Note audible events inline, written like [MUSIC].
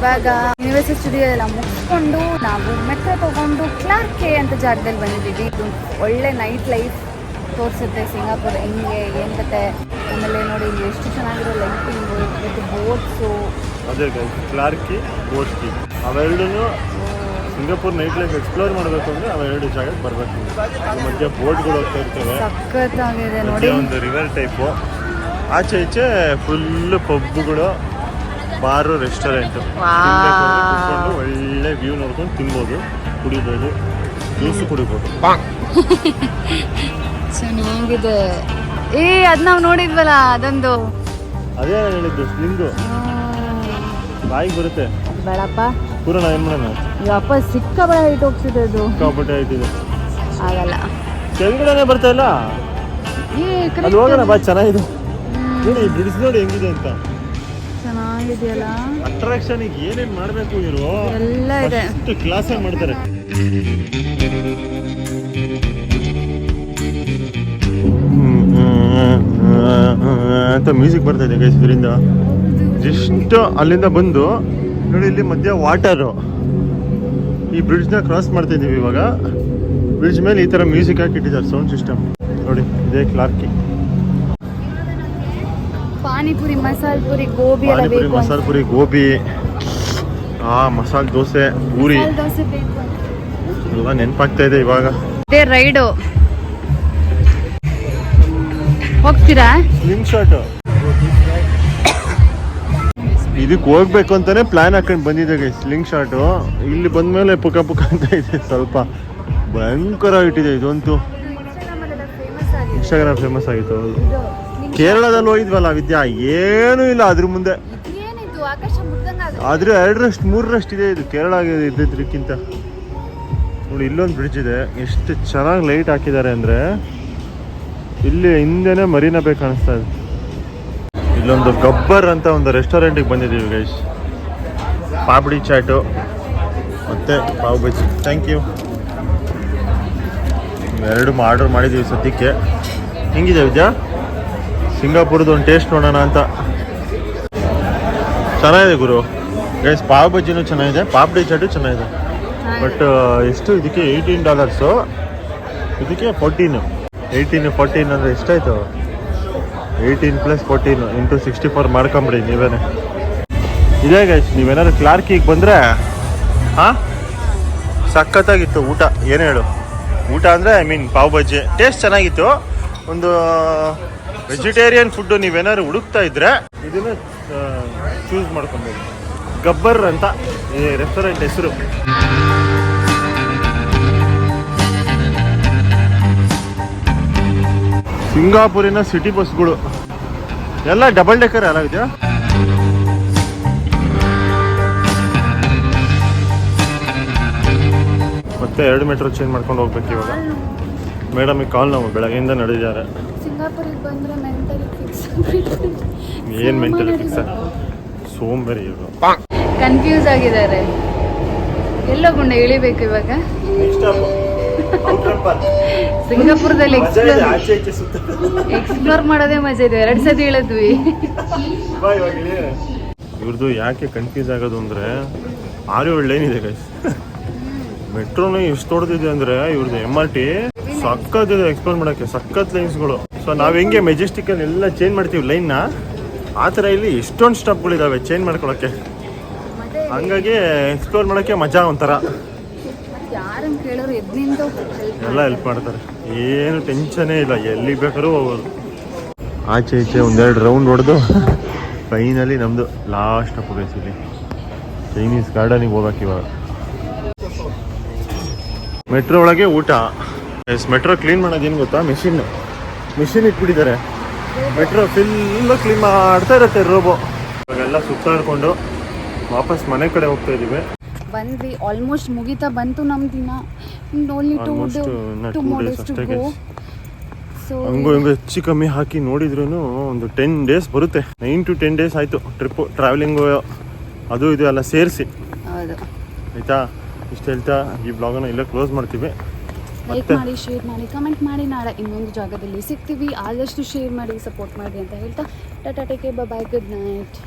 ಇವಾಗ university studio ಎಲ್ಲ ಮುಗಿಸ್ಕೊಂಡು ನಾವು ಮೆಟ್ರೋ ತಗೊಂಡು ಕ್ಲಾರ್ಕ್ ಕೆ ಅಂತ ಜಾಗದಲ್ಲಿ ಬಂದಿದ್ದೀವಿ. ಇದು ಒಳ್ಳೆ ನೈಟ್ ಲೈಫ್ ತೋರಿಸುತ್ತೆ. ಸಿಂಗಾಪುರ್ ಹೆಂಗೆ ಏನು ಕತೆ? ಆಮೇಲೆ ನೋಡಿ ಇಲ್ಲಿ ಎಷ್ಟು ಚೆನ್ನಾಗಿರೋ ಲೈಟಿಂಗು ಮತ್ತು ಬೋಟ್ಸು ಅದೇ ಕ್ಲಾರ್ಕಿ ಬೋಟ್ಕಿ ಅವೆರಡೂ ಸಿಂಗಾಪುರ್ ನೈಟ್ ಲೈಫ್ ಎಕ್ಸ್ಪ್ಲೋರ್ ಮಾಡಬೇಕು ಅಂದ್ರೆ ಅವೆರಡು ಜಾಗಕ್ಕೆ ಬರಬೇಕು. ಮಧ್ಯೆ ಬೋಟ್ಗಳು ಹೋಗ್ತಾ ಇರ್ತವೆ. ಸಖತ್ತಾಗಿದೆ ನೋಡಿ. ಒಂದು ರಿವರ್ ಟೈಪು ಆಚೆ ಈಚೆ ಫುಲ್ ಪಬ್ಗಳು ಬಾರು ರೆಸ್ಟೋರೆಂಟ್. ಕುತ್ಕೊಂಡು ಒಳ್ಳೆ ವ್ಯೂ ನೋಡ್ಕೊಂಡು ತಿನ್ಬೋದು ಕುಡಿಬೋದು ಜ್ಯೂಸು ಕುಡಿಬೋದು. ಚೆನ್ನಾಗಿದೆ [LAUGHS] ಏ ಅದ್ ನಾವು ನೋಡಿದ್ವಲ್ಲ ಅದೊಂದು. ಅದೇ ನಾನು ಹೇಳಿದ್ದು ನಿಮ್ದು ಬಾಯಿಗೆ ಬರುತ್ತೆ. ಬೇಡಪ್ಪ. ಪೂರಣ ಏನು ಮಾಡೋಣ? ಯಪ್ಪ ಸಿಕ್ಕ ಬಳ ಹೈಟ್ ಹೋಗ್ತಿದೆ ಅದು. ಸಿಕ್ಕಾಪಟ್ಟೆ ಆಯ್ತಿದೆ ಆಗಲ್ಲ. ಕೆಳಗಡೆನೆ ಬರ್ತಾ ಇಲ್ಲ? ಏ ಅದು ಹೋಗೋಣ ಬಾ ಚೆನ್ನಾಗಿದೆ. ನೋಡಿ ಬಿಡಿಸಿ ನೋಡಿ ಹೆಂಗಿದೆ ಅಂತ. ಚೆನ್ನಾಗಿದೆಯಲ್ಲ? ಅಟ್ರಾಕ್ಷನ್ ಏನೇನ್ ಮಾಡ್ಬೇಕು ಇವರು? ಎಲ್ಲ ಇದೆ. ಕ್ಲಾಸ್ ಮಾಡ್ತಾರೆ. ಅಂತ ಮ್ಯೂಸಿಕ್ ಬರ್ತಾ ಇದೆ ಗೈಸ್ ಇದರಿಂದ. ಜಸ್ಟ್ ಅಲ್ಲಿಂದ ಬಂದು ನೋಡಿ ಇಲ್ಲಿ ಮಧ್ಯ ವಾಟರು ಈ ಬ್ರಿಡ್ಜ್ನ ಕ್ರಾಸ್ ಮಾಡ್ತಾ ಇದೀವಿ ಇವಾಗ. ಬ್ರಿಡ್ಜ್ ಮೇಲೆ ಈ ಥರ ಮ್ಯೂಸಿಕ್ ಹಾಕಿಟ್ಟಿದ್ದಾರೆ ಸೌಂಡ್ ಸಿಸ್ಟಮ್ ನೋಡಿ ಇದೇ ಕ್ಲಾರ್ಕಿ ಪಾನಿಪುರಿ ಮಸಾಲೆ ಪುರಿ ಗೋಬಿ ಎಲ್ಲ ಪಾನಿಪುರಿ ಬೇಕು ಮಸಾಲೆ ಪುರಿ ಗೋಬಿ. ಆ ಮಸಾಲೆ ದೋಸೆ ಪೂರಿ. ಮಸಾಲೆ ದೋಸೆ ಬೇಕು ಎಲ್ಲ ನೆನಪಾಗ್ತಾ ಇದೆ ಇವಾಗ. ಇದೇ ರೈಡು. ಹೋಗ್ತೀರಾ? ನಿಮ್ ಶಾಟ್ ಇದಕ್ಕೆ ಹೋಗ್ಬೇಕು ಅಂತಾನೆ ಪ್ಲಾನ್ ಹಾಕೊಂಡು ಬಂದಿದ್ದೆ ಸ್ಲಿಂಗ್ ಶಾಟು ಇಲ್ಲಿ ಬಂದ್ಮೇಲೆ ಪುಕ ಪುಕ ಅಂತ ಇದೆ ಸ್ವಲ್ಪ. ಭಯಂಕರ ಇಟ್ಟಿದೆ ಇದಂತೂ. ಇನ್ಸ್ಟಾಗ್ರಾಮ್ ಫೇಮಸ್ ಆಗಿತ್ತು ಹೌದು. ಕೇರಳದಲ್ಲಿ ಹೋಗಿದ್ವಲ್ಲ ವಿದ್ಯಾ ಏನೂ ಇಲ್ಲ ಅದ್ರ ಮುಂದೆ. ಆದ್ರೆ? ಎರಡರಷ್ಟು ಮೂರರಷ್ಟು ಇದೆ ಇದು ಕೇರಳ ಇದ್ದಿದ್ದಕ್ಕಿಂತ ನೋಡಿ ಇಲ್ಲೊಂದು ಬ್ರಿಡ್ಜ್ ಇದೆ. ಎಷ್ಟು ಚೆನ್ನಾಗಿ ಲೈಟ್ ಹಾಕಿದ್ದಾರೆ ಅಂದರೆ ಇಲ್ಲಿ ಹಿಂದೆನೇ ಮರೀನಾ ಬೇಕು ಕಾಣಿಸ್ತಾ ಇದೆ. ಇಲ್ಲೊಂದು ಗಬ್ಬರ್ ಅಂತ ಒಂದು ರೆಸ್ಟೋರೆಂಟಿಗೆ ಬಂದಿದ್ದೀವಿ ಗೈಸ್ ಪಾಪಡಿ ಚಾಟು. ಮತ್ತೆ ಪಾವ್ ಬಜ್ಜಿ. ಥ್ಯಾಂಕ್ ಯು ಎರಡು ಆರ್ಡರ್ ಮಾಡಿದ್ದೀವಿ ಸದ್ಯಕ್ಕೆ. ಹೆಂಗಿದೆ ವಿದ್ಯಾ? ಸಿಂಗಾಪುರದ ಒಂದು ಟೇಸ್ಟ್ ನೋಡೋಣ ಅಂತ. ಚೆನ್ನಾಗಿದೆ ಗುರು. ಗೈಸ್ ಪಾವ್ ಬಜ್ಜಿನೂ ಚೆನ್ನಾಗಿದೆ ಪಾಪಡಿ ಚಾಟು ಚೆನ್ನಾಗಿದೆ. ಬಟ್ ಎಷ್ಟು ಇದಕ್ಕೆ ಏಯ್ಟೀನ್ ಡಾಲರ್ಸು ಇದಕ್ಕೆ ಫೋರ್ಟೀನು ಏಯ್ಟೀನ್ ಫೋರ್ಟೀನ್ ಅಂದರೆ ಎಷ್ಟಾಯ್ತು? Eighteen plus fourteen into sixty four ಮಾಡ್ಕೊಂಬಿಡಿ ನೀವೇನೆ. ಇದೇ ಗೈಸ್ ನೀವೇನಾದ್ರು ಕ್ಲಾರ್ಕಿಗೆ ಬಂದರೆ, ಹಾಂ? ಸಖತ್ತಾಗಿತ್ತು ಊಟ. ಏನು ಹೇಳು? ಊಟ ಅಂದರೆ I mean pav bhaji. Taste ಚೆನ್ನಾಗಿತ್ತು. ಒಂದು ವೆಜಿಟೇರಿಯನ್ ಫುಡ್ ನೀವೇನಾದ್ರು ಹುಡುಕ್ತಾ ಇದ್ರೆ ಇದನ್ನ ಚೂಸ್ ಮಾಡ್ಕೊಬೋದು. ಗಬ್ಬರ್ ಅಂತ ಈ ರೆಸ್ಟೋರೆಂಟ್ ಹೆಸರು. ಸಿಂಗಾಪುರಿನ ಸಿಟಿ ಬಸ್ಗಳು ಎಲ್ಲ ಡಬಲ್ ಡೆಕ್ಕರ್ ಎಲ್ಲ ಇದೆಯಾ? ಮತ್ತೆ ಎರಡು ಮೀಟರ್ ಚೇಂಜ್ ಮಾಡ್ಕೊಂಡು ಹೋಗ್ಬೇಕು ಇವಾಗ. ಮೇಡಮಿಗೆ ಕಾಲ್ ನಾವು ಬೆಳಗ್ಗೆಯಿಂದ ನಡೆದಿದ್ದಾರೆ. ಸಿಂಗಾಪುರಿಗೆ ಬಂದ್ರೆ ಮೆಂಟಲಿ ಫಿಕ್ಸ್ ಏನು ಮೆಂಟಲ್ ಫಿಕ್ಸ್ ಸೋಂಬೇರಿ ಇವರು ಕನ್ಫ್ಯೂಸ್ ಆಗಿದ್ದಾರೆ. ಎಲ್ಲೋ ಗುಂಡೆ ಇಳಿಬೇಕು ಇವಾಗ? ಸಿಂಗಾಪುರದಲ್ಲಿ ಎಕ್ಸ್ಪ್ಲೋರ್ ಮಾಡೋದೇ ಮಜಾ ಇದೆ. ಎರಡು ಸತಿ ಇಳಿದ್ವಿ. ಇವ್ರದ್ದು ಯಾಕೆ ಕನ್ಫ್ಯೂಸ್ ಆಗೋದು ಅಂದ್ರೆ ಆರು ಏಳು ಲೈನ್ ಇದೆ ಗೈಸ್ ಮೆಟ್ರೋನು ಎಷ್ಟು ದೊಡ್ಡದಿದೆ ಅಂದ್ರೆ ಇವ್ರದ್ದು ಎಂ ಆರ್ ಟಿ ಸಖತ್ತಿದೆ ಎಕ್ಸ್ಪ್ಲೋರ್ ಮಾಡೋಕ್ಕೆ, ಸಖತ್ ಲೈನ್ಸ್ಗಳು ಸೊ ನಾವು ಹೆಂಗೆ ಮೆಜೆಸ್ಟಿಕಲ್ಲಿ ಎಲ್ಲ ಚೇಂಜ್ ಮಾಡ್ತೀವಿ ಲೈನ್ನ ಆ ಥರ ಇಲ್ಲಿ ಎಷ್ಟೊಂದು ಸ್ಟಾಪ್ಗಳಿದ್ದಾವೆ ಚೇಂಜ್ ಮಾಡ್ಕೊಳಕ್ಕೆ. ಹಂಗಾಗಿ ಎಕ್ಸ್ಪ್ಲೋರ್ ಮಾಡೋಕ್ಕೆ ಮಜಾ ಒಂಥರ. ಎಲ್ಲ ಹೆಲ್ಪ್ ಮಾಡ್ತಾರೆ. ಏನು ಟೆನ್ಷನೇ ಇಲ್ಲ ಎಲ್ಲಿಗೆ ಬೇಕಾದ್ರೂ ಹೋಗೋದು ಆಚೆ ಈಚೆ ಒಂದೆರಡು ರೌಂಡ್ ಹೊಡೆದು ಫೈನಲಿ ನಮ್ಮದು ಲಾಸ್ಟ್ ಅಪ್ ಇಲ್ಲಿ. ಚೈನೀಸ್ ಗಾರ್ಡನಿಗೆ ಹೋಗ್ಬೇಕು ಇವಾಗ. ಮೆಟ್ರೋ ಒಳಗೆ ಊಟ. ಎಸ್ ಮೆಟ್ರೋ ಕ್ಲೀನ್ ಮಾಡೋದು ಏನು ಗೊತ್ತಾ? ಮಿಷಿನ್ ಮಿಷಿನ್ ಇಟ್ಬಿಟ್ಟಿದ್ದಾರೆ. ಮೆಟ್ರೋ ಫುಲ್ಲು ಕ್ಲೀನ್ ಮಾಡ್ತಾ ಇರುತ್ತೆ ರೋಬೋ ಇವಾಗೆಲ್ಲ ಸುತ್ತಾಡ್ಕೊಂಡು ವಾಪಸ್ ಮನೆ ಕಡೆ ಹೋಗ್ತಾ ಇದ್ದೀವಿ. ಬಂದ್ವಿ ಆಲ್ಮೋಸ್ಟ್ ಮುಗಿತಾ ಬಂತು ನಮ್ಮ ದಿನ. Only two two days to go ಹಂಗು ಹಿಂಗು ಹೆಚ್ಚು ಕಮ್ಮಿ ಹಾಕಿ ನೋಡಿದ್ರೂ ಒಂದು ಟೆನ್ ಡೇಸ್ ಬರುತ್ತೆ. ನೈನ್ ಟು ಟೆನ್ ಡೇಸ್ ಆಯಿತು ಟ್ರಿಪ್ಪು ಟ್ರಾವೆಲಿಂಗು ಅದು ಇದು ಎಲ್ಲ ಸೇರಿಸಿ. ಆಯಿತಾ? ಇಷ್ಟು ಹೇಳ್ತಾ ಈ ಬ್ಲಾಗನ್ನು ಇಲ್ಲೇ ಕ್ಲೋಸ್ ಮಾಡ್ತೀವಿ. ಲೈಕ್? ಮಾಡಿ ಶೇರ್ ಮಾಡಿ ಕಮೆಂಟ್ ಮಾಡಿ. ನಾಳೆ ಇನ್ನೊಂದು ಜಾಗದಲ್ಲಿ ಸಿಗ್ತೀವಿ. ಆದಷ್ಟು ಶೇರ್ ಮಾಡಿ ಸಪೋರ್ಟ್ ಮಾಡಿ ಅಂತ ಹೇಳ್ತಾ tata take care bye good night